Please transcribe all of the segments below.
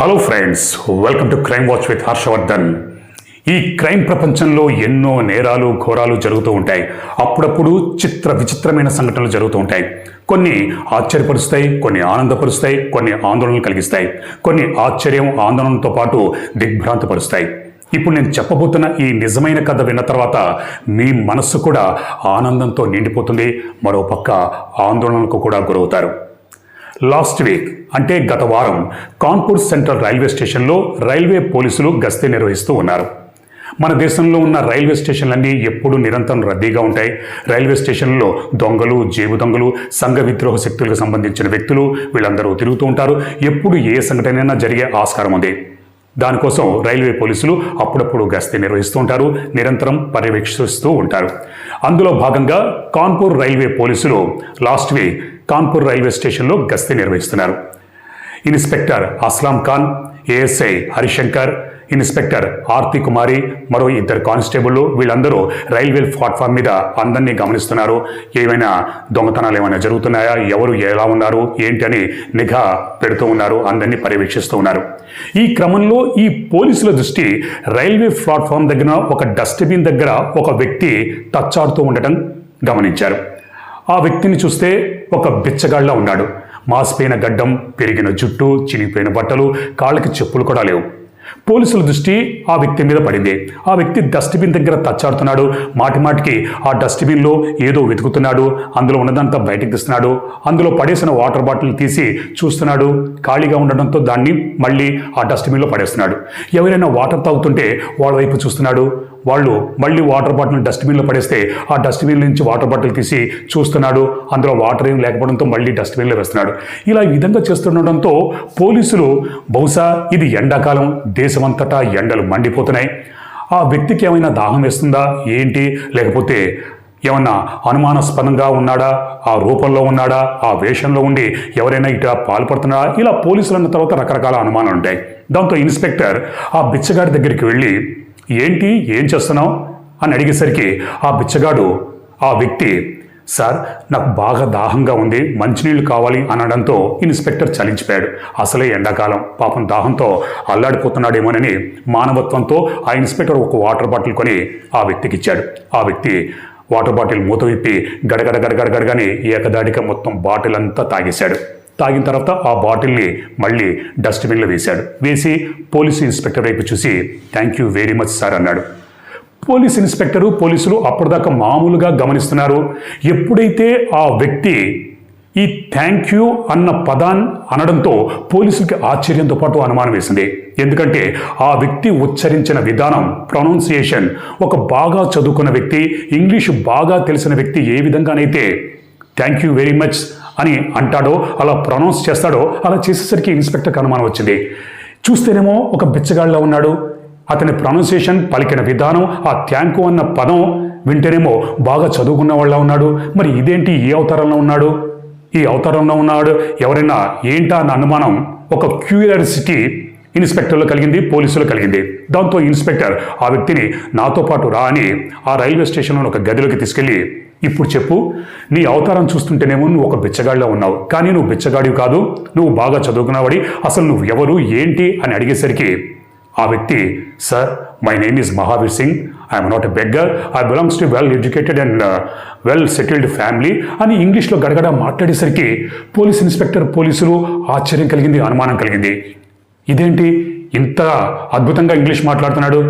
Hello friends welcome to crime watch with Harshavardhan ఈ crime ప్రపంచంలో ఎన్నో నేరాలు ఘోరాలు జరుగుతూ ఉంటాయి. అప్పుడప్పుడు చిత్ర విచిత్రమైన సంఘటనలు జరుగుతూ ఉంటాయి. కొన్ని ఆశ్చర్యపరుస్తాయి కొన్ని ఆనందపరుస్తాయి కొన్ని ఆందోళనలు కలిగిస్తాయి. కొన్ని ఆశ్చర్యం ఆందోళనతో పాటు దిగ్భ్రాంతపరుస్తాయి. ఇప్పుడు నేను చెప్పబోతున్న ఈ నిజమైన కథ విన్న తర్వాత మీ మనస్సు కూడా ఆనందంతో నిండిపోతుంది. మరోపక్క ఆందోళనకు కూడా గురవుతారు. లాస్ట్ వీక్ అంటే గత వారం కాన్పూర్ సెంట్రల్ రైల్వే స్టేషన్లో రైల్వే పోలీసులు గస్తీ నిర్వహిస్తూ ఉన్నారు. మన దేశంలో ఉన్న రైల్వే స్టేషన్లన్నీ ఎప్పుడూ నిరంతరం రద్దీగా ఉంటాయి. రైల్వే స్టేషన్లో దొంగలు జేబు దొంగలు సంఘ విద్రోహ శక్తులకు సంబంధించిన వ్యక్తులు వీళ్ళందరూ తిరుగుతూ ఉంటారు. ఎప్పుడు ఏ సంఘటన జరిగే ఆస్కారం ఉంది. దానికోసం రైల్వే పోలీసులు అప్పుడప్పుడు గస్తీ నిర్వహిస్తూ ఉంటారు నిరంతరం పర్యవేక్షిస్తూ ఉంటారు. అందులో భాగంగా కాన్పూర్ రైల్వే పోలీసులు లాస్ట్ వీక్ కాన్పూర్ రైల్వే స్టేషన్లో గస్తీ నిర్వహిస్తున్నారు. Inspector Aslam Khan ASI Harishankar inspector Aarti Kumari మరో ఇద్దరు కానిస్టేబుల్ వీళ్ళందరూ రైల్వే ప్లాట్ఫామ్ మీద అందరినీ గమనిస్తున్నారు. ఏమైనా దొంగతనాలు ఏమైనా జరుగుతున్నాయా? ఎవరు ఎలా ఉన్నారు? ఏంటి అని నిఘా పెడుతూ ఉన్నారు. అందరినీ పర్యవేక్షిస్తూ ఉన్నారు. ఈ క్రమంలో ఈ పోలీసుల దృష్టి రైల్వే ప్లాట్ఫామ్ దగ్గర ఒక డస్ట్బిన్ దగ్గర ఒక వ్యక్తి తచ్చారుతూ ఉండటం గమనించారు. ఆ వ్యక్తిని చూస్తే ఒక బిచ్చగాళ్ళ ఉన్నాడు. మాసిపోయిన గడ్డం పెరిగిన జుట్టు చినిగిపోయిన బట్టలు కాళ్ళకి చెప్పులు కూడా లేవు. పోలీసుల దృష్టి ఆ వ్యక్తి మీద పడింది. ఆ వ్యక్తి డస్ట్బిన్ దగ్గర తచ్చాడుతున్నాడు. మాటి మాటికి ఆ డస్ట్బిన్లో ఏదో వెతుకుతున్నాడు. అందులో ఉన్నదంతా బయటకు తీస్తున్నాడు. అందులో పడేసిన వాటర్ బాటిల్ తీసి చూస్తున్నాడు. ఖాళీగా ఉండడంతో దాన్ని మళ్ళీ ఆ డస్ట్బిన్లో పడేస్తున్నాడు. ఎవరైనా వాటర్ తాగుతుంటే వాళ్ళ వైపు చూస్తున్నాడు. వాళ్ళు మళ్ళీ వాటర్ బాటిల్ డస్ట్బిన్లో పడేస్తే ఆ డస్ట్బిన్ నుంచి వాటర్ బాటిల్ తీసి చూస్తున్నాడు. అందులో వాటర్ ఏం లేకపోవడంతో మళ్ళీ డస్ట్బిన్లో వేస్తున్నాడు. ఇలా ఈ విధంగా చేస్తుండడంతో పోలీసులు బహుశా ఇది ఎండాకాలం దేశమంతటా ఎండలు మండిపోతున్నాయి. ఆ వ్యక్తికి ఏమైనా దాహం వేస్తుందా? ఏంటి? లేకపోతే ఏమన్నా అనుమానాస్పదంగా ఉన్నాడా? ఆ రూపంలో ఉన్నాడా? ఆ వేషంలో ఉండి ఎవరైనా ఇట పాల్పడుతున్నాడా? ఇలా పోలీసులు అన్న తర్వాత రకరకాల అనుమానాలు ఉంటాయి దాంతో ఇన్స్పెక్టర్ ఆ బిచ్చగాడి దగ్గరికి వెళ్ళి ఏంటి? ఏం చేస్తున్నావు? అని అడిగేసరికి ఆ బిచ్చగాడు ఆ వ్యక్తి సార్ నాకు బాగా దాహంగా ఉంది మంచినీళ్ళు కావాలి అనడంతో ఇన్స్పెక్టర్ చలించిపోయాడు. అసలే ఎండాకాలం. పాపం దాహంతో అల్లాడిపోతున్నాడేమోనని మానవత్వంతో ఆ ఇన్స్పెక్టర్ ఒక వాటర్ బాటిల్ కొని ఆ వ్యక్తికి ఇచ్చాడు ఆ వ్యక్తి వాటర్ బాటిల్ మూత విప్పి గడగడ గడగడ ఏకదాడిగా మొత్తం బాటిల్ అంతా తాగేశాడు. తాగిన తర్వాత ఆ బాటిల్ని మళ్ళీ డస్ట్బిన్లో వేశాడు. వేసి పోలీసు ఇన్స్పెక్టర్ వైపు చూసి thank you very much sir అన్నాడు. పోలీస్ ఇన్స్పెక్టరు పోలీసులు అప్పటిదాకా మామూలుగా గమనిస్తున్నారు. ఎప్పుడైతే ఆ వ్యక్తి ఈ థ్యాంక్ యూ అన్న పదాన్ని అనడంతో పోలీసులకి ఆశ్చర్యంతో పాటు అనుమానం వేసింది. ఎందుకంటే ఆ వ్యక్తి ఉచ్చరించిన విధానం ప్రొనౌన్సియేషన్ ఒక బాగా చదువుకున్న వ్యక్తి ఇంగ్లీషు బాగా తెలిసిన వ్యక్తి ఏ విధంగానైతే థ్యాంక్ యూ వెరీ మచ్ అని అంటాడో అలా ప్రొనౌన్స్ చేస్తాడో అలా చేసేసరికి ఇన్స్పెక్టర్కి అనుమానం వచ్చింది. చూస్తేనేమో ఒక బిచ్చగాళ్ళలో ఉన్నాడు. అతని ప్రొనౌన్సియేషన్ పలికిన విధానం ఆ థ్యాంకు అన్న పదం వింటేనేమో బాగా చదువుకున్న వాళ్ళ ఉన్నాడు. మరి ఇదేంటి ఏ అవతారంలో ఉన్నాడు? ఈ అవతారంలో ఉన్నాడు ఎవరైనా ఏంటా అన్న అనుమానం ఒక క్యూరియాసిటీ ఇన్స్పెక్టర్లో కలిగింది పోలీసులో కలిగింది. దాంతో ఇన్స్పెక్టర్ ఆ వ్యక్తిని నాతో పాటు రా అని ఆ రైల్వే స్టేషన్లో ఒక గదిలోకి తీసుకెళ్ళి ఇప్పుడు చెప్పు నీ అవతారం చూస్తుంటేనేమో నువ్వు ఒక బిచ్చగాడిలో ఉన్నావు. కానీ నువ్వు బిచ్చగాడివి కాదు నువ్వు బాగా చదువుకున్నవాడి. అసలు నువ్వు ఎవరు ఏంటి? అని అడిగేసరికి ఆ వ్యక్తి sir my name is Mahavir Singh. I'm not a beggar. I belongs to well educated and well settled family అని ఇంగ్లీష్లో గడగడ మాట్లాడేసరికి పోలీస్ ఇన్స్పెక్టర్ పోలీసులు ఆశ్చర్యం కలిగింది అనుమానం కలిగింది. ఇదేంటి ఇంత అద్భుతంగా ఇంగ్లీష్ మాట్లాడుతున్నాడు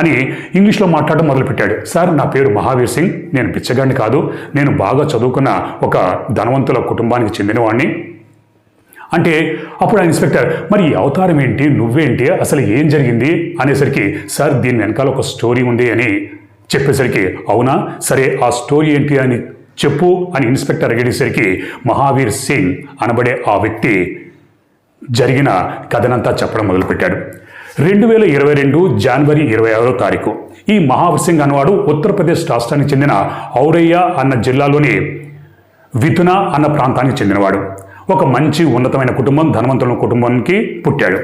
అని ఇంగ్లీష్లో మాట్లాడడం మొదలుపెట్టాడు. సార్ నా పేరు మహావీర్ సింగ్. నేను పిచ్చగాడిని కాదు. నేను బాగా చదువుకున్న ఒక ధనవంతుల కుటుంబానికి చెందినవాడిని అంటే అప్పుడు ఆ ఇన్స్పెక్టర్ మరి ఈ అవతారం ఏంటి? నువ్వేంటి? అసలు ఏం జరిగింది? అనేసరికి సార్ దీని వెనకాల ఒక స్టోరీ ఉంది అని చెప్పేసరికి అవునా? సరే ఆ స్టోరీ ఏంటి అని చెప్పు అని ఇన్స్పెక్టర్ అడిగేసరికి మహావీర్ సింగ్ అనబడే ఆ వ్యక్తి జరిగిన కథనంతా చెప్పడం మొదలుపెట్టాడు. రెండు వేల ఇరవై రెండు జనవరి ఇరవై ఆరో తారీఖు ఈ మహావర్ సింగ్ అన్నవాడు ఉత్తరప్రదేశ్ రాష్ట్రానికి చెందిన ఔరయ్య అన్న జిల్లాలోని వితున అన్న ప్రాంతానికి చెందినవాడు. ఒక మంచి ఉన్నతమైన కుటుంబం ధనవంతుల కుటుంబానికి పుట్టాడు.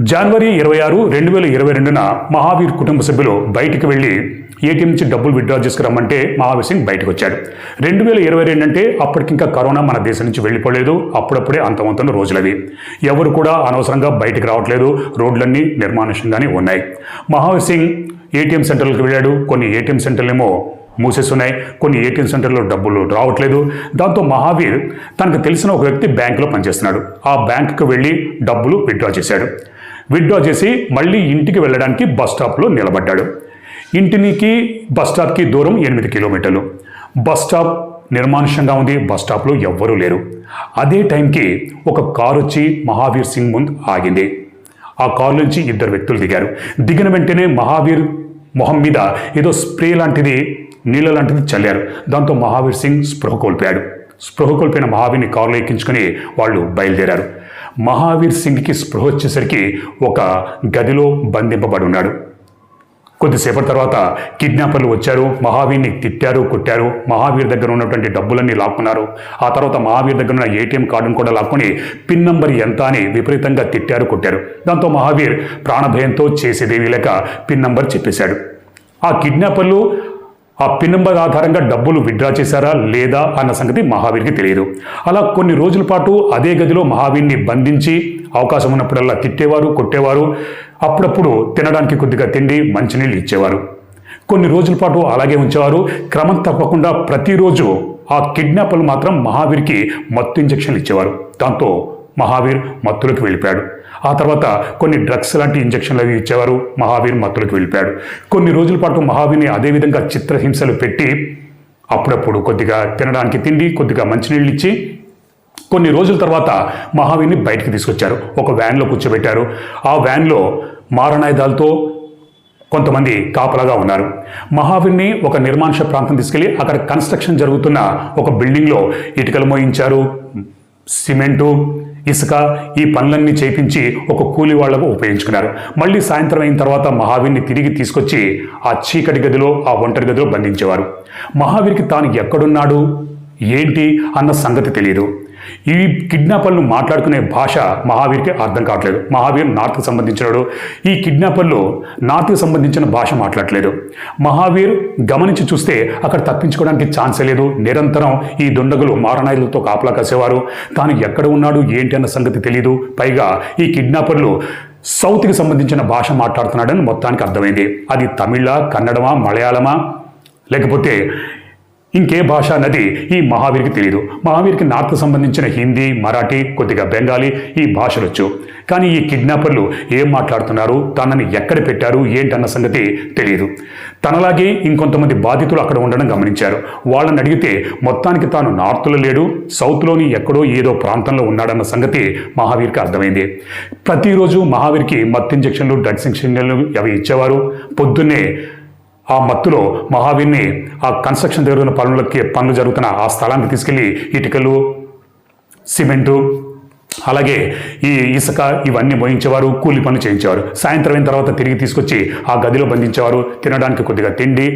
జనవరి ఇరవై ఆరు రెండు వేల ఇరవై రెండున మహావీర్ కుటుంబ సభ్యులు బయటికి వెళ్ళి ఏటీఎం నుంచి డబ్బులు విత్డ్రా చేసుకురమ్మంటే మహావీర్ సింగ్ బయటకు వచ్చాడు రెండు వేల ఇరవై రెండు అంటే అప్పటికి ఇంకా కరోనా మన దేశం నుంచి వెళ్ళిపోలేదు. అప్పుడప్పుడే అంతవంతున్న రోజులవి. ఎవరు కూడా అనవసరంగా బయటకు రావట్లేదు. రోడ్లన్నీ నిర్మానుషంగానే ఉన్నాయి. మహావీర్ సింగ్ ఏటీఎం సెంటర్లకు వెళ్ళాడు. కొన్ని ఏటీఎం సెంటర్లేమో మూసేస్తున్నాయి కొన్ని ఏటీఎం సెంటర్లో డబ్బులు రావట్లేదు. దాంతో మహావీర్ తనకు తెలిసిన ఒక వ్యక్తి బ్యాంకులో పనిచేస్తున్నాడు. ఆ బ్యాంకుకు వెళ్ళి డబ్బులు విత్డ్రా చేశాడు. విత్డ్రా చేసి మళ్ళీ ఇంటికి వెళ్ళడానికి బస్ స్టాప్లో నిలబడ్డాడు. ఇంటినికి బస్ స్టాప్కి దూరం ఎనిమిది కిలోమీటర్లు. బస్ స్టాప్ నిర్మానుష్యంగా ఉంది బస్ స్టాప్లో ఎవ్వరూ లేరు. అదే టైంకి ఒక కారు వచ్చి మహావీర్ సింగ్ ముందు ఆగింది. ఆ కారు నుంచి ఇద్దరు వ్యక్తులు దిగారు. దిగిన వెంటనే మహావీర్ మొహం మీద ఏదో స్ప్రే లాంటిది నీళ్ళ లాంటిది చల్లారు. దాంతో మహావీర్ సింగ్ స్పృహ కోల్పోయాడు. స్పృహ కోల్పోయిన మహావీర్ని కారులో ఎక్కించుకొని వాళ్ళు బయలుదేరారు. మహావీర్ సింగ్కి స్పృహ వచ్చేసరికి ఒక గదిలో బంధింపబడి ఉన్నాడు. కొద్దిసేపటి తర్వాత కిడ్నాపర్లు వచ్చారు మహావీర్ని తిట్టారు కొట్టారు. మహావీర్ దగ్గర ఉన్నటువంటి డబ్బులన్నీ లాక్కున్నారు. ఆ తర్వాత మహావీర్ దగ్గర ఉన్న ఏటీఎం కార్డును కూడా లాక్కొని పిన్ నంబర్ ఎంత అని విపరీతంగా తిట్టారు కొట్టారు. దాంతో మహావీర్ ప్రాణభయంతో చేసేదేమీ లేక పిన్ నంబర్ చెప్పేశాడు. ఆ కిడ్నాపర్లు ఆ పిన్ నంబర్ ఆధారంగా డబ్బులు విత్డ్రా చేశారా లేదా అన్న సంగతి మహావీర్కి తెలియదు. అలా కొన్ని రోజుల పాటు అదే గదిలో మహావీర్ని బంధించి అవకాశం ఉన్నప్పుడల్లా తిట్టేవారు కొట్టేవారు. అప్పుడప్పుడు తినడానికి కొద్దిగా తిండి మంచినీళ్ళు ఇచ్చేవారు. కొన్ని రోజుల పాటు అలాగే ఉంచేవారు. క్రమం తప్పకుండా ప్రతిరోజు ఆ కిడ్నాపర్లు మాత్రం మహావీర్కి మత్తు ఇంజక్షన్లు ఇచ్చేవారు. దాంతో మహావీర్ మత్తులోకి వెళ్ళిపోయాడు. ఆ తర్వాత కొన్ని డ్రగ్స్ లాంటి ఇంజక్షన్లు అవి ఇచ్చేవారు. మహావీర్ మత్తులకు వెళ్ళిపోయాడు. కొన్ని రోజుల పాటు మహావీర్ని అదేవిధంగా చిత్రహింసలు పెట్టి అప్పుడప్పుడు కొద్దిగా తినడానికి తిండి కొద్దిగా మంచినీళ్ళు ఇచ్చి కొన్ని రోజుల తర్వాత మహావీర్ని బయటికి తీసుకొచ్చారు. ఒక వ్యాన్లో కూర్చోబెట్టారు. ఆ వ్యాన్లో మారణాయుధాలతో కొంతమంది కాపలాగా ఉన్నారు. మహావీర్ని ఒక నిర్మానుష ప్రాంతం తీసుకెళ్ళి అక్కడ కన్స్ట్రక్షన్ జరుగుతున్న ఒక బిల్డింగ్లో ఇటుకలు మోయించారు. సిమెంటు ఇసుక ఈ పనులన్నీ చేపించి ఒక కూలి వాళ్ళకు ఉపయోగించుకున్నారు. మళ్ళీ సాయంత్రం అయిన తర్వాత మహావీర్ని తిరిగి తీసుకొచ్చి ఆ చీకటి గదిలో ఆ ఒంటరి గదిలో బంధించేవారు. మహావీర్కి తాను ఎక్కడున్నాడు? ఏంటి? అన్న సంగతి తెలియదు ఈ కిడ్నాపర్లు మాట్లాడుకునే భాష మహావీర్కి అర్థం కావట్లేదు. మహావీర్ నార్త్కి సంబంధించినాడు. ఈ కిడ్నాపర్లు నార్త్కి సంబంధించిన భాష మాట్లాడలేదు మహావీర్ గమనించి చూస్తే అక్కడ తప్పించుకోవడానికి ఛాన్సే లేదు. నిరంతరం ఈ దుండగులు మారణాయులతో కాపలా కాసేవారు. తాను ఎక్కడ ఉన్నాడు ఏంటి అన్న సంగతి తెలియదు పైగా ఈ కిడ్నాపర్లు సౌత్కి సంబంధించిన భాష మాట్లాడుతున్నాడని మొత్తానికి అర్థమైంది. అది తమిళ కన్నడమా మలయాళమా? లేకపోతే ఇంకే భాష అన్నది ఈ మహావీర్కి తెలియదు మహావీర్కి నార్త్ సంబంధించిన హిందీ మరాఠీ కొద్దిగా బెంగాలీ ఈ భాషలొచ్చు. కానీ ఈ కిడ్నాపర్లు ఏం మాట్లాడుతున్నారు? తనని ఎక్కడ పెట్టారు? ఏంటన్న సంగతి తెలియదు తనలాగే ఇంకొంతమంది బాధితులు అక్కడ ఉండడం గమనించారు. వాళ్ళని అడిగితే మొత్తానికి తాను నార్త్లో లేడు సౌత్లోని ఎక్కడో ఏదో ప్రాంతంలో ఉన్నాడన్న సంగతి మహావీర్కి అర్థమైంది. ప్రతిరోజు మహావీర్కి మత్తు ఇంజక్షన్లు డ్రగ్స్ ఇంజక్షన్లు అవి ఇచ్చేవారు. పొద్దున్నే ఆ మత్తులో మహావీర్ని ఆ కన్స్ట్రక్షన్ జరుగుతున్న పనులకి పనులు జరుగుతున్న ఆ స్థలానికి తీసుకెళ్ళి ఇటుకలు సిమెంటు అలాగే ఈ ఇసుక ఇవన్నీ మోయించేవారు కూలి పనులు చేయించేవారు. సాయంత్రం అయిన తర్వాత తిరిగి తీసుకొచ్చి ఆ గదిలో బంధించేవారు. తినడానికి కొద్దిగా తిండి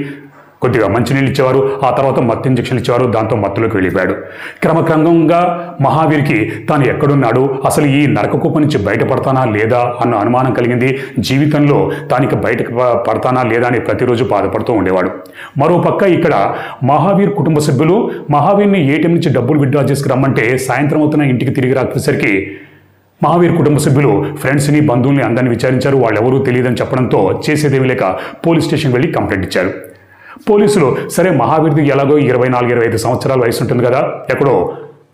కొద్దిగా మంచినీళ్ళు ఇచ్చేవారు ఆ తర్వాత మత్తు ఇంజక్షన్లు ఇచ్చేవారు దాంతో మత్తులోకి వెళ్ళిపోయాడు. క్రమక్రమంగా మహావీర్కి తాను ఎక్కడున్నాడు అసలు ఈ నరకకూప నుంచి బయటపడతానా లేదా అన్న అనుమానం కలిగింది. జీవితంలో తానికి బయటకు పడతానా లేదా అని ప్రతిరోజు బాధపడుతూ ఉండేవాడు. మరోపక్క ఇక్కడ మహావీర్ కుటుంబ సభ్యులు మహావీర్ని ఏటీఎం నుంచి డబ్బులు విత్డ్రా చేసుకురమ్మంటే సాయంత్రం అవుతున్న ఇంటికి తిరిగి రాసేసరికి మహావీర్ కుటుంబ సభ్యులు ఫ్రెండ్స్ని బంధువుల్ని అందరిని విచారించారు. వాళ్ళెవరూ తెలియదని చెప్పడంతో చేసేదేమీ లేక పోలీస్ స్టేషన్ వెళ్ళి కంప్లైంట్ ఇచ్చారు. పోలీసులు సరే మహావీర్ది ఎలాగో ఇరవై నాలుగు ఇరవై ఐదు సంవత్సరాల వయసు ఉంటుంది కదా ఎక్కడో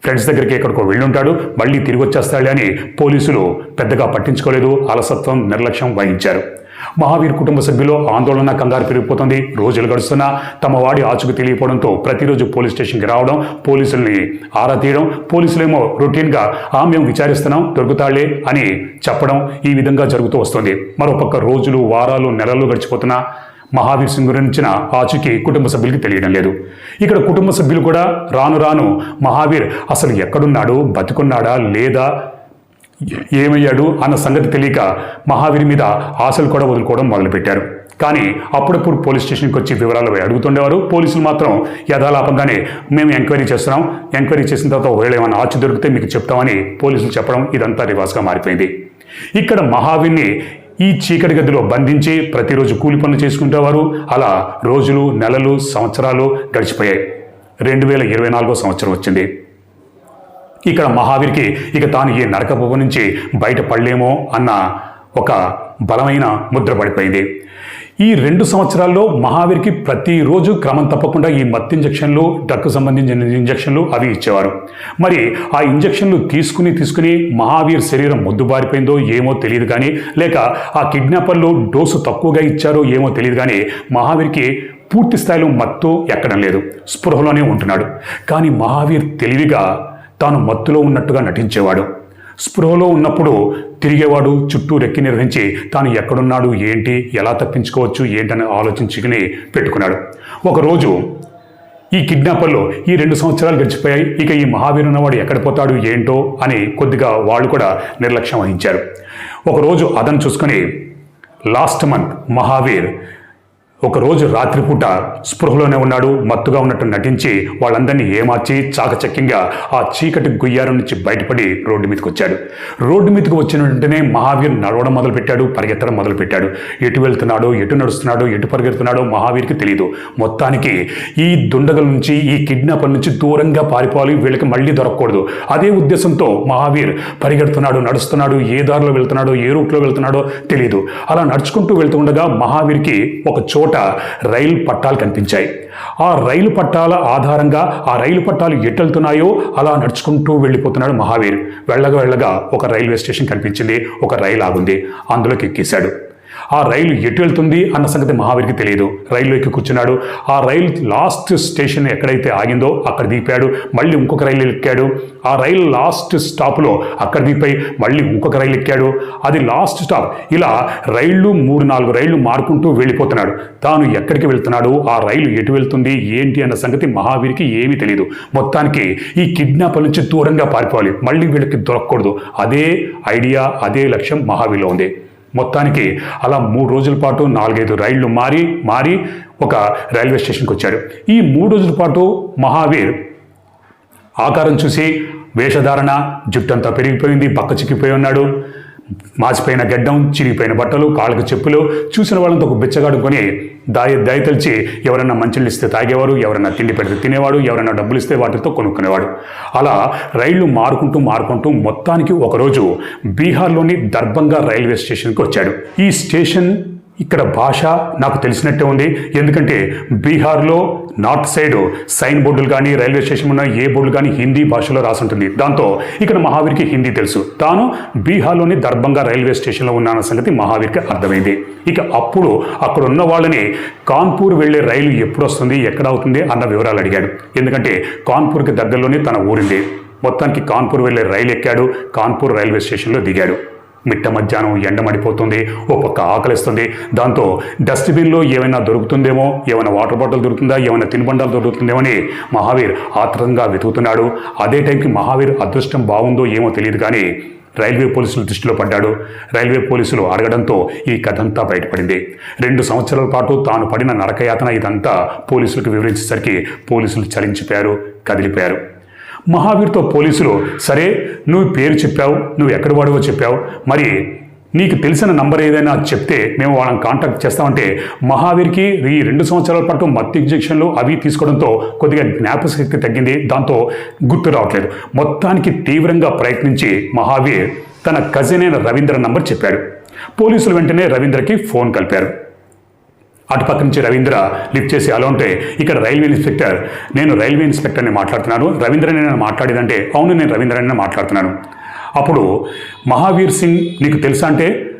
ఫ్రెండ్స్ దగ్గరికి ఎక్కడికో వెళ్ళుంటాడు మళ్ళీ తిరిగి వచ్చేస్తాడు అని పోలీసులు పెద్దగా పట్టించుకోలేదు అలసత్వం నిర్లక్ష్యం వహించారు. మహావీర్ కుటుంబ సభ్యులు ఆందోళన కంగారు పెరిగిపోతుంది రోజులు గడుస్తున్నా తమ వాడి ఆచుకు తెలియకపోవడంతో ప్రతిరోజు పోలీస్ స్టేషన్కి రావడం పోలీసుల్ని ఆరా తీయడం పోలీసులేమో రొటీన్గా ఆ మేము విచారిస్తున్నాం దొరుకుతాళ్ళే అని చెప్పడం ఈ విధంగా జరుగుతూ వస్తుంది. మరోపక్క రోజులు వారాలు నెలలు గడిచిపోతున్నా మహావీర్ సింగ్ గురించిన ఆచూకీ కుటుంబ సభ్యులకి తెలియడం లేదు. ఇక్కడ కుటుంబ సభ్యులు కూడా రాను రాను మహావీర్ అసలు ఎక్కడున్నాడు బతుకున్నాడా లేదా ఏమయ్యాడు అన్న సంగతి తెలియక మహావీర్ మీద ఆశలు కూడా వదులుకోవడం మొదలుపెట్టారు. కానీ అప్పుడప్పుడు పోలీస్ స్టేషన్కి వచ్చి వివరాలు అడుగుతుండేవారు. పోలీసులు మాత్రం యథాలాపంగానే మేము ఎంక్వైరీ చేస్తున్నాం. ఎంక్వైరీ చేసిన తర్వాత ఒకవేళ ఏమైనా ఆచి దొరికితే మీకు చెప్తామని పోలీసులు చెప్పడం ఇదంతా రివాజ్గా మారిపోయింది. ఇక్కడ మహావీర్ని ఈ చీకటి గదిలో బంధించి ప్రతిరోజు కూలి పనులు చేసుకుంటేవారు అలా రోజులు నెలలు సంవత్సరాలు గడిచిపోయాయి. రెండు వేల ఇరవై నాలుగో సంవత్సరం వచ్చింది. ఇక్కడ మహావీర్కి ఇక తాను ఈ నరకపు నుంచి బయటపడలేమో అన్న ఒక బలమైన ముద్ర పడిపోయింది. ఈ రెండు సంవత్సరాల్లో మహావీర్కి ప్రతిరోజు క్రమం తప్పకుండా ఈ మత్తు ఇంజక్షన్లు డక్కు సంబంధించిన ఇంజక్షన్లు అవి ఇచ్చేవారు. మరి ఆ ఇంజక్షన్లు తీసుకుని తీసుకుని మహావీర్ శరీరం మొద్దుబారిపోయిందో ఏమో తెలియదు కానీ లేక ఆ కిడ్నాపర్లు డోసు తక్కువగా ఇచ్చారో ఏమో తెలియదు కానీ మహావీర్కి పూర్తి స్థాయిలో మత్తు ఎక్కడం లేదు. స్పృహలోనే ఉంటున్నాడు. కానీ మహావీర్ తెలివిగా తాను మత్తులో ఉన్నట్టుగా నటించేవాడు. స్పృహలో ఉన్నప్పుడు తిరిగేవాడు చుట్టూ రెక్కి నిర్వహించి తాను ఎక్కడున్నాడు? ఏంటి? ఎలా తప్పించుకోవచ్చు? ఏంటని ఆలోచించుకుని పెట్టుకున్నాడు. ఒకరోజు ఈ కిడ్నాపర్లో ఈ రెండు సంవత్సరాలు గడిచిపోయాయి. ఇక ఈ మహావీరు ఉన్నవాడు ఎక్కడ పోతాడు? ఏంటో? అని కొద్దిగా వాళ్ళు కూడా నిర్లక్ష్యం వహించారు. ఒకరోజు అదను చూసుకొని లాస్ట్ మంత్ మహావీర్ ఒకరోజు రాత్రిపూట స్పృహలోనే ఉన్నాడు మత్తుగా ఉన్నట్టు నటించి వాళ్ళందరినీ ఏమార్చి చాకచక్యంగా ఆ చీకటి గుయ్యారం నుంచి బయటపడి రోడ్డు మీదకి వచ్చాడు. రోడ్డు మీదకి వచ్చిన వెంటనే మహావీర్ నడవడం మొదలుపెట్టాడు పరిగెత్తడం మొదలుపెట్టాడు. ఎటు వెళ్తున్నాడో ఎటు నడుస్తున్నాడో ఎటు పరిగెడుతున్నాడో మహావీర్కి తెలియదు మొత్తానికి ఈ దుండగల నుంచి ఈ కిడ్నాపర్ నుంచి దూరంగా పారిపోవాలి వీళ్ళకి మళ్ళీ దొరకకూడదు. అదే ఉద్దేశంతో మహావీర్ పరిగెడుతున్నాడు నడుస్తున్నాడు ఏ దారిలో వెళ్తున్నాడో ఏ రూట్లో వెళ్తున్నాడో తెలియదు అలా నడుచుకుంటూ వెళ్తుండగా మహావీర్కి ఒక చోట రైలు పట్టాలు కనిపించాయి. ఆ రైలు పట్టాల ఆధారంగా ఆ రైలు పట్టాలు ఎట్టెళ్తున్నాయో అలా నడుచుకుంటూ వెళ్ళిపోతున్నాడు మహావీర్. వెళ్ళగా వెళ్ళగా ఒక రైల్వే స్టేషన్ కనిపించింది. ఒక రైలు ఆగుంది అందులోకి ఎక్కేశాడు. ఆ రైలు ఎటు వెళ్తుంది అన్న సంగతి మహావీర్కి తెలియదు. రైలు ఎక్కి కూర్చున్నాడు. ఆ రైలు లాస్ట్ స్టేషన్ ఎక్కడైతే ఆగిందో అక్కడ దిగిపాడు మళ్ళీ ఇంకొక రైలు ఎక్కాడు. ఆ రైలు లాస్ట్ స్టాప్లో అక్కడ దిగిపోయి మళ్ళీ ఇంకొక రైలు ఎక్కాడు. అది లాస్ట్ స్టాప్. ఇలా రైళ్ళు మూడు నాలుగు రైళ్ళు మారుకుంటూ వెళ్ళిపోతున్నాడు. తాను ఎక్కడికి వెళ్తున్నాడు? ఆ రైలు ఎటు వెళ్తుంది? ఏంటి అన్న సంగతి మహావీర్కి ఏమీ తెలియదు మొత్తానికి ఈ కిడ్నాప్ల నుంచి దూరంగా పారిపోవాలి. మళ్ళీ వీళ్ళకి దొరకకూడదు. అదే ఐడియా అదే లక్ష్యం మహావీర్లో ఉంది. మొత్తానికి అలా మూడు రోజుల పాటు నాలుగైదు రైళ్ళు మారి మారి ఒక రైల్వే స్టేషన్కి వచ్చాడు. ఈ మూడు రోజుల పాటు మహావీర్ ఆకారం చూసి వేషధారణ జుట్టంతా పెరిగిపోయింది పక్క చిక్కిపోయి ఉన్నాడు. మాసిపోయిన గడ్డం చిరిగిపోయిన బట్టలు కాళ్ళకు చెప్పులు చూసిన వాళ్ళంతా ఒక బిచ్చగాడు కొని దాయ దయతలిచి ఎవరన్నా మంచిళ్ళు ఇస్తే తాగేవారు ఎవరన్నా తిండి పెడితే తినేవాడు ఎవరన్నా డబ్బులు ఇస్తే వాటితో కొనుక్కునేవాడు. అలా రైళ్ళు మారుకుంటూ మారుకుంటూ మొత్తానికి ఒకరోజు బీహార్లోని దర్భంగా రైల్వే స్టేషన్కి వచ్చాడు. ఈ స్టేషన్ ఇక్కడ భాష నాకు తెలిసినట్టే ఉంది. ఎందుకంటే బీహార్లో నార్త్ సైడ్ సైన్ బోర్డులు కానీ రైల్వే స్టేషన్ ఉన్న ఏ బోర్డులు కానీ హిందీ భాషలో రాసుంటుంది దాంతో ఇక్కడ మహావీర్కి హిందీ తెలుసు. తాను బీహార్లోని దర్భంగా రైల్వే స్టేషన్లో ఉన్నాన్న సంగతి మహావీర్కి అర్థమైంది. ఇక అప్పుడు అక్కడ ఉన్న వాళ్ళని కాన్పూర్ వెళ్ళే రైలు ఎప్పుడు వస్తుంది ఎక్కడ అవుతుంది అన్న వివరాలు అడిగాడు. ఎందుకంటే కాన్పూర్కి దగ్గరలోనే తన ఊరింది. మొత్తానికి కాన్పూర్ వెళ్ళే రైలు ఎక్కాడు కాన్పూర్ రైల్వే స్టేషన్లో దిగాడు. మిట్ట మధ్యాహ్నం ఎండమడిపోతుంది ఓ పక్క ఆకలిస్తుంది. దాంతో డస్ట్బిన్లో ఏమైనా దొరుకుతుందేమో ఏమైనా వాటర్ బాటిల్ దొరుకుతుందా ఏమైనా తినుబండాలు దొరుకుతుందేమో అని మహావీర్ ఆత్రంగా వెతుకుతున్నాడు. అదే టైంకి మహావీర్ అదృష్టం బాగుందో ఏమో తెలియదు కానీ రైల్వే పోలీసుల దృష్టిలో పడ్డాడు. రైల్వే పోలీసులు అడగడంతో ఈ కథంతా బయటపడింది. రెండు సంవత్సరాల పాటు తాను పడిన నరకయాతన ఇదంతా పోలీసులకు వివరించేసరికి పోలీసులు చలించిపోయారు కదిలిపోయారు. మహావీర్తో పోలీసులు సరే నువ్వు పేరు చెప్పావు నువ్వు ఎక్కడ వాడివో చెప్పావు. మరి నీకు తెలిసిన నంబర్ ఏదైనా చెప్తే మేము వాళ్ళని కాంటాక్ట్ చేస్తామంటే మహావీర్కి ఈ రెండు సంవత్సరాల పాటు మత్తు ఇంజెక్షన్లు అవి తీసుకోవడంతో కొద్దిగా జ్ఞాపశక్తి తగ్గింది. దాంతో గుర్తు రావట్లేదు. మొత్తానికి తీవ్రంగా ప్రయత్నించి మహావీర్ తన కజిన్ అయిన రవీంద్ర నంబర్ చెప్పాడు. పోలీసులు వెంటనే రవీంద్రకి ఫోన్ కలిపారు. అటుపక్క నుంచి రవీంద్ర లిఫ్ట్ చేసి అలా ఉంటే ఇక్కడ రైల్వే ఇన్స్పెక్టర్ నేను రైల్వే ఇన్స్పెక్టర్ని మాట్లాడుతున్నాను. రవీంద్ర నేను మాట్లాడేదంటే అవును నేను రవీంద్రని మాట్లాడుతున్నాను. అప్పుడు మహావీర్ సింగ్ నీకు తెలుసా అంటే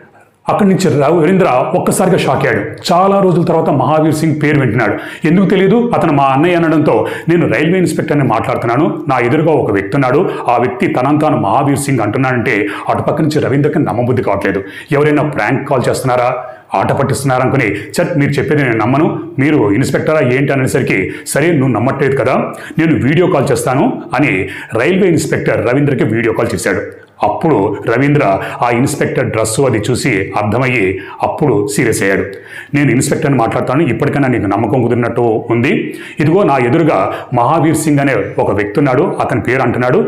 అక్కడి నుంచి రవీంద్ర ఒక్కసారిగా షాక్ అయ్యాడు. చాలా రోజుల తర్వాత మహావీర్ సింగ్ పేరు వింటున్నాడు. ఎందుకు తెలియదు అతను మా అన్నయ్య అనడంతో నేను రైల్వే ఇన్స్పెక్టర్ని మాట్లాడుతున్నాను. నా ఎదురుగా ఒక వ్యక్తి ఉన్నాడు. ఆ వ్యక్తి తనంతాను తాను మహావీర్ సింగ్ అంటున్నాడంటే అటుపక్క నుంచి రవీంద్రకి నమ్మబుద్ధి కావట్లేదు. ఎవరైనా ప్రాంక్ కాల్ చేస్తున్నారా? ఆట పట్టిస్తున్నారనుకుని చట్ మీరు చెప్పేది నేను నమ్మను. మీరు ఇన్స్పెక్టరా ఏంటి అనేసరికి సరే నువ్వు నమ్మట్లేదు కదా. నేను వీడియో కాల్ చేస్తాను అని రైల్వే ఇన్స్పెక్టర్ రవీంద్రకి వీడియో కాల్ చేశాడు. అప్పుడు రవీంద్ర ఆ ఇన్స్పెక్టర్ డ్రెస్సు అది చూసి అర్థమయ్యి అప్పుడు సీరియస్ అయ్యాడు. నేను ఇన్స్పెక్టర్ని మాట్లాడతాను ఇప్పటికైనా నీకు నమ్మకం కుదిరినట్టు ఉంది. ఇదిగో నా ఎదురుగా మహావీర్ సింగ్ అనే ఒక వ్యక్తి ఉన్నాడు. అతని పేరు అంటున్నాడు.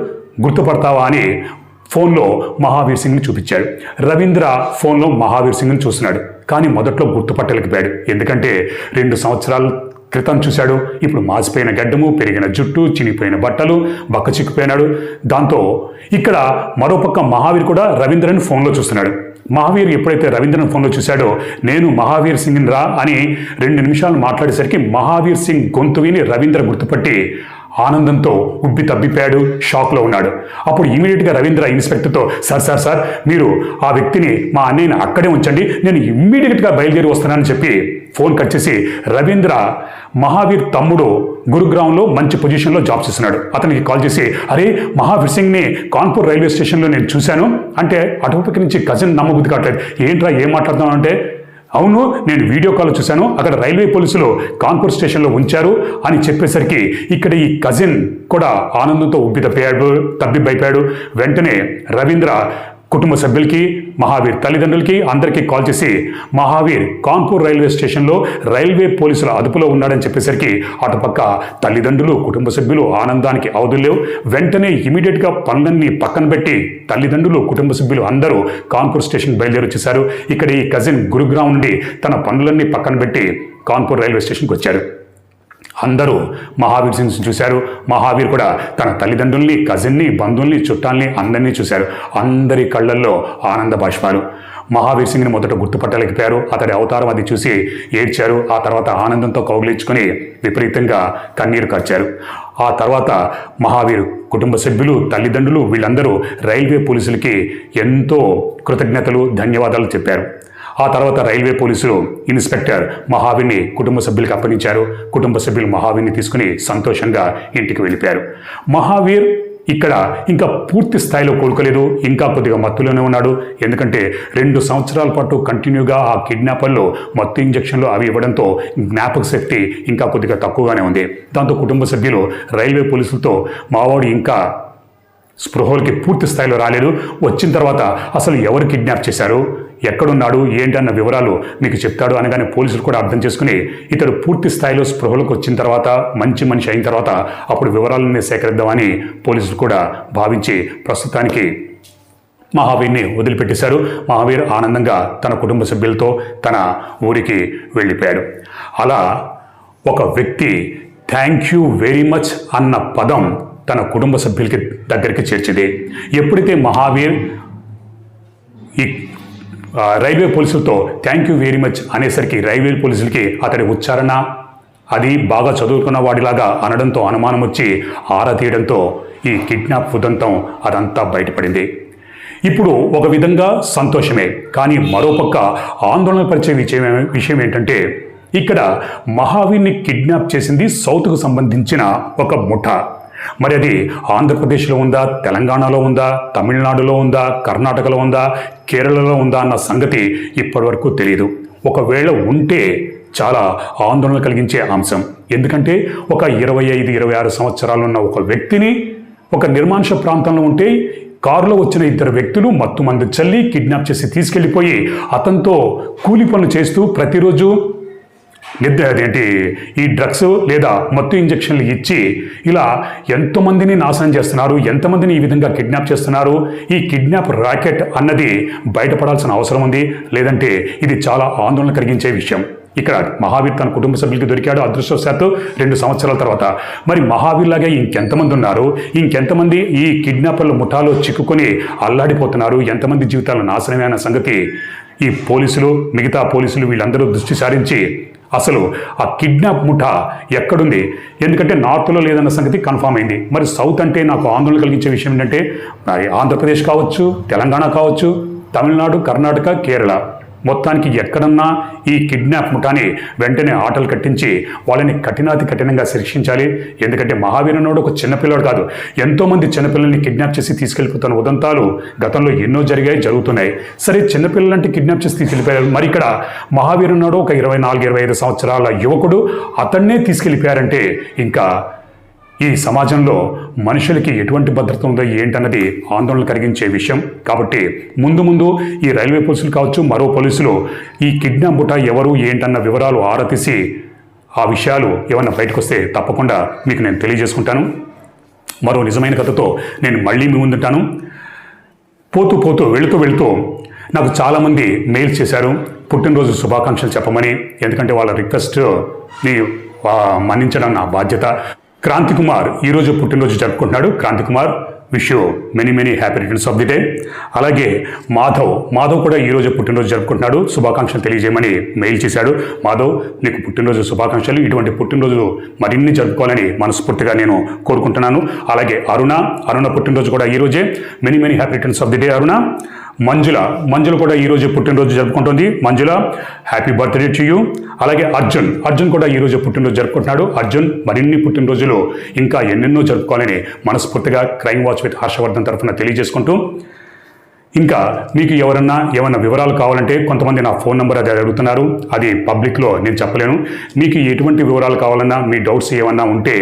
గుర్తుపడతావా? అని ఫోన్లో మహావీర్ సింగ్ని చూపించాడు. రవీంద్ర ఫోన్లో మహావీర్ సింగ్ని చూస్తున్నాడు. కానీ మొదట్లో గుర్తుపట్టలేకపోయాడు. ఎందుకంటే రెండు సంవత్సరాలు క్రితం చూశాడు. ఇప్పుడు మాసిపోయిన గడ్డము పెరిగిన జుట్టు చినిగిపోయిన బట్టలు బక్క చిక్కిపోయినాడు. దాంతో ఇక్కడ మరోపక్క మహావీర్ కూడా రవీంద్రని ఫోన్లో చూస్తున్నాడు. మహావీర్ ఎప్పుడైతే రవీంద్రన్ ఫోన్లో చూశాడో నేను మహావీర్ సింగ్ రా అని రెండు నిమిషాలు మాట్లాడేసరికి మహావీర్ సింగ్ గొంతు విని రవీంద్ర గుర్తుపట్టి ఆనందంతో ఉబ్బి తబ్బిపోయాడు షాక్లో ఉన్నాడు. అప్పుడు ఇమీడియట్గా రవీంద్ర ఇన్స్పెక్టర్తో సార్ సార్ సార్ మీరు ఆ వ్యక్తిని మా అన్నయ్యని అక్కడే ఉంచండి నేను ఇమ్మీడియట్గా బయలుదేరి వస్తున్నానని చెప్పి ఫోన్ కట్ చేసి రవీంద్ర మహావీర్ తమ్ముడు గురుగ్రామంలో మంచి పొజిషన్లో జాబ్ చేస్తున్నాడు. అతనికి కాల్ చేసి అరే మహావీర్ సింగ్ని కాన్పూర్ రైల్వే స్టేషన్లో నేను చూశాను. అంటే అటుపక్క నుంచి కజిన్ నమ్మబుద్ధి కావట్లేదు. ఏంట్రా ఏం మాట్లాడుతున్నావు అంటే అవును నేను వీడియో కాల్ చూశాను అక్కడ రైల్వే పోలీసులు కాన్పూర్ స్టేషన్లో ఉంచారు అని చెప్పేసరికి ఇక్కడ ఈ కజిన్ కూడా ఆనందంతో ఉబ్బి తప్పాడు తబ్బిబ్బైపోయాడు వెంటనే రవీంద్ర కుటుంబ సభ్యులకి మహావీర్ తల్లిదండ్రులకి అందరికీ కాల్ చేసి మహావీర్ కాన్పూర్ రైల్వే స్టేషన్లో రైల్వే పోలీసుల అదుపులో ఉన్నాడని చెప్పేసరికి అటుపక్క తల్లిదండ్రులు కుటుంబ సభ్యులు ఆనందానికి అవధులేవు వెంటనే ఇమీడియట్గా పనులన్నీ పక్కన పెట్టి తల్లిదండ్రులు కుటుంబ సభ్యులు అందరూ కాన్పూర్ స్టేషన్ బయలుదేరొచ్చేశారు. ఇక్కడ ఈ కజిన్ గురుగ్రామ్ నుండి తన పనులన్నీ పక్కన పెట్టి కాన్పూర్ రైల్వే స్టేషన్కి వచ్చారు అందరూ మహావీర్ సింగ్స్ని చూశారు. మహావీర్ కూడా తన తల్లిదండ్రుల్ని కజిన్ని బంధువుల్ని చుట్టాల్ని అందరినీ చూశారు. అందరి కళ్ళల్లో ఆనంద బాష్పాలు. మహావీర్ సింగ్ని మొదట గుర్తుపట్టలేకపోయారు అతడి అవతారం అది చూసి ఏడ్చారు. ఆ తర్వాత ఆనందంతో కౌగిలించుకొని విపరీతంగా కన్నీరు కార్చారు. ఆ తర్వాత మహావీర్ కుటుంబ సభ్యులు తల్లిదండ్రులు వీళ్ళందరూ రైల్వే పోలీసులకి ఎంతో కృతజ్ఞతలు ధన్యవాదాలు చెప్పారు. ఆ తర్వాత రైల్వే పోలీసులు ఇన్స్పెక్టర్ మహావీర్ని కుటుంబ సభ్యులకు అప్పగించారు. కుటుంబ సభ్యులు మహావీర్ని తీసుకుని సంతోషంగా ఇంటికి వెళ్ళిపోయారు. మహావీర్ ఇక్కడ ఇంకా పూర్తి స్థాయిలో కోలుకోలేదు. ఇంకా కొద్దిగా మత్తులోనే ఉన్నాడు. ఎందుకంటే రెండు సంవత్సరాల పాటు కంటిన్యూగా ఆ కిడ్నాపర్లు మత్తు ఇంజక్షన్లు అవి ఇవ్వడంతో జ్ఞాపక శక్తి ఇంకా కొద్దిగా తక్కువగానే ఉంది. దాంతో కుటుంబ సభ్యులు రైల్వే పోలీసులతో మావాడు ఇంకా స్పృహలకి పూర్తి స్థాయిలో రాలేదు. వచ్చిన తర్వాత అసలు ఎవరు కిడ్నాప్ చేశారు? ఎక్కడున్నాడు ఏంటన్న వివరాలు మీకు చెప్తాడు అనగానే పోలీసులు కూడా అర్థం చేసుకుని ఇతడు పూర్తి స్థాయిలో స్పృహలకు వచ్చిన తర్వాత మంచి మనిషి అయిన తర్వాత అప్పుడు వివరాలన్నీ సేకరిద్దామని పోలీసులు కూడా భావించి ప్రస్తుతానికి మహావీర్ని వదిలిపెట్టేశారు. మహావీర్ ఆనందంగా తన కుటుంబ సభ్యులతో తన ఊరికి వెళ్ళిపోయాడు. అలా ఒక వ్యక్తి థ్యాంక్ యూ వెరీ మచ్ అన్న పదం తన కుటుంబ సభ్యులకి దగ్గరికి చేర్చింది. ఎప్పుడైతే మహావీర్ ఈ రైల్వే పోలీసులతో థ్యాంక్ యూ వెరీ మచ్ అనేసరికి రైల్వే పోలీసులకి అతడి ఉచ్చారణ. అది బాగా చదువుకున్న వాడిలాగా అనడంతో అనుమానం వచ్చి ఆరా తీయడంతో ఈ కిడ్నాప్ ఉదంతం అదంతా బయటపడింది. ఇప్పుడు ఒక విధంగా సంతోషమే కానీ మరోపక్క ఆందోళన పరిచే విషయం విషయం ఏంటంటే ఇక్కడ మహావీర్ని కిడ్నాప్ చేసింది సౌత్కు సంబంధించిన ఒక ముఠా. మరి అది ఆంధ్రప్రదేశ్లో ఉందా తెలంగాణలో ఉందా తమిళనాడులో ఉందా కర్ణాటకలో ఉందా కేరళలో ఉందా అన్న సంగతి ఇప్పటివరకు తెలియదు ఒకవేళ ఉంటే చాలా ఆందోళన కలిగించే అంశం. ఎందుకంటే ఒక ఇరవై ఐదు ఇరవై ఆరు సంవత్సరాలు ఉన్న ఒక వ్యక్తిని ఒక నిర్మానుష ప్రాంతంలో ఉంటే కారులో వచ్చిన ఇద్దరు వ్యక్తులు మత్తు మందు చల్లి కిడ్నాప్ చేసి తీసుకెళ్ళిపోయి అతనితో కూలి పనులు చేస్తూ ప్రతిరోజు అదేంటి ఈ డ్రగ్స్ లేదా మత్తు ఇంజక్షన్లు ఇచ్చి ఇలా ఎంతమందిని నాశనం చేస్తున్నారు ఎంతమందిని ఈ విధంగా కిడ్నాప్ చేస్తున్నారు ఈ కిడ్నాప్ రాకెట్ అన్నది బయటపడాల్సిన అవసరం ఉంది. లేదంటే ఇది చాలా ఆందోళన కలిగించే విషయం. ఇక్కడ మహావీర్ తన కుటుంబ సభ్యులకి దొరికాడు అదృష్టవశాత్తు రెండు సంవత్సరాల తర్వాత. మరి మహావీర్లాగా ఇంకెంతమంది ఉన్నారు? ఇంకెంతమంది ఈ కిడ్నాపర్ల ముఠాలో చిక్కుకొని అల్లాడిపోతున్నారు? ఎంతమంది జీవితాలు నాశనమే అన్న సంగతి ఈ పోలీసులు మిగతా పోలీసులు వీళ్ళందరూ దృష్టి సారించి అసలు ఆ కిడ్నాప్ ముఠా ఎక్కడుంది? ఎందుకంటే నార్త్లో లేదన్న సంగతి కన్ఫామ్ అయింది. మరి సౌత్ అంటే నాకు ఆందోళన కలిగించే విషయం ఏంటంటే ఆంధ్రప్రదేశ్ కావచ్చు తెలంగాణ కావచ్చు తమిళనాడు కర్ణాటక కేరళ. మొత్తానికి ఎక్కడన్నా ఈ కిడ్నాప్ ముఠాని వెంటనే ఆటలు కట్టించి వాళ్ళని కఠినాతి కఠినంగా శిక్షించాలి. ఎందుకంటే మహావీరనోడు ఒక చిన్నపిల్లడు కాదు. ఎంతోమంది చిన్నపిల్లల్ని కిడ్నాప్ చేసి తీసుకెళ్ళిపోతున్న ఉదంతాలు గతంలో ఎన్నో జరిగాయి జరుగుతున్నాయి. సరే చిన్నపిల్లలంటే కిడ్నాప్ చేసి తీసుకెళ్ళిపోయారు మరి ఇక్కడ మహావీరనోడు ఒక ఇరవై నాలుగు ఇరవై ఐదు సంవత్సరాల యువకుడు అతన్నే తీసుకెళ్ళిపోయారంటే ఇంకా ఈ సమాజంలో మనుషులకి ఎటువంటి భద్రత ఉందో ఏంటన్నది ఆందోళన కలిగించే విషయం. కాబట్టి ముందు ముందు ఈ రైల్వే పోలీసులు కావచ్చు మరో పోలీసులు ఈ కిడ్నాప్ ముఠా ఎవరు ఏంటన్న వివరాలు ఆరతీసి ఆ విషయాలు ఏమన్నా బయటకు వస్తే తప్పకుండా మీకు నేను తెలియజేసుకుంటాను. మరో నిజమైన కథతో నేను మళ్ళీ మీ ముందుంటాను. పోతూ పోతూ వెళుతూ వెళుతూ నాకు చాలామంది మెయిల్ చేశారు. పుట్టినరోజు శుభాకాంక్షలు చెప్పమని ఎందుకంటే వాళ్ళ రిక్వెస్ట్ని మన్నించడం నా బాధ్యత. క్రాంతి కుమార్ ఈరోజు పుట్టినరోజు జరుపుకుంటున్నాడు. Kranti Kumar wish you many many happy returns of the day అలాగే మాధవ్ మాధవ్ కూడా ఈరోజు పుట్టినరోజు జరుపుకుంటున్నాడు. శుభాకాంక్షలు తెలియజేయమని మెయిల్ చేశాడు. మాధవ్ నీకు పుట్టినరోజు శుభాకాంక్షలు. ఇటువంటి పుట్టినరోజు మరిన్ని జరుపుకోవాలని మనస్ఫూర్తిగా నేను కోరుకుంటున్నాను. అలాగే అరుణ అరుణ పుట్టినరోజు కూడా ఈరోజే many many happy returns of the day Aruna. Manjula Manjula కూడా ఈరోజు పుట్టినరోజు జరుపుకుంటుంది. Manjula happy birthday to you అలాగే అర్జున్ అర్జున్ కూడా ఈరోజు పుట్టినరోజు జరుపుకుంటున్నాడు. అర్జున్ మరిన్ని పుట్టినరోజులు ఇంకా ఎన్నెన్నో జరుపుకోవాలని మనస్ఫూర్తిగా క్రైమ్ వాచ్ విత్ హర్షవర్ధన్ తరఫున తెలియజేసుకుంటూ ఇంకా మీకు ఎవరన్నా ఏమైనా వివరాలు కావాలంటే కొంతమంది నా ఫోన్ నెంబర్ అది అడుగుతున్నారు. అది పబ్లిక్లో నేను చెప్పలేను. మీకు ఎటువంటి వివరాలు కావాలన్నా మీ డౌట్స్ ఏమన్నా ఉంటే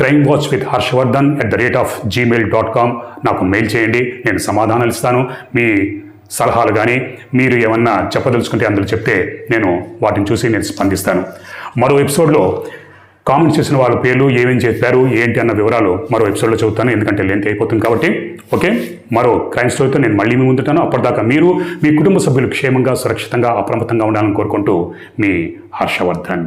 crime watch with Harshavardhan at the rate of Gmail dot com నాకు మెయిల్ చేయండి నేను సమాధానాలు ఇస్తాను. మీ సలహాలు కానీ మీరు ఏమన్నా చెప్పదలుచుకుంటే అందులో చెప్తే నేను వాటిని చూసి నేను స్పందిస్తాను. మరో ఎపిసోడ్లో కామెంట్ చేసిన వాళ్ళ పేర్లు ఏమేం చెప్పారు ఏంటి అన్న వివరాలు మరో ఎపిసోడ్లో చెబుతాను. ఎందుకంటే లెంత్ అయిపోతుంది కాబట్టి ఓకే? మరో క్రైమ్ స్టోరీతో నేను మళ్ళీ మీ ముందుంటాను. అప్పటిదాకా మీరు మీ కుటుంబ సభ్యులు క్షేమంగా సురక్షితంగా అప్రమత్తంగా ఉండాలని కోరుకుంటూ మీ హర్షవర్ధన్.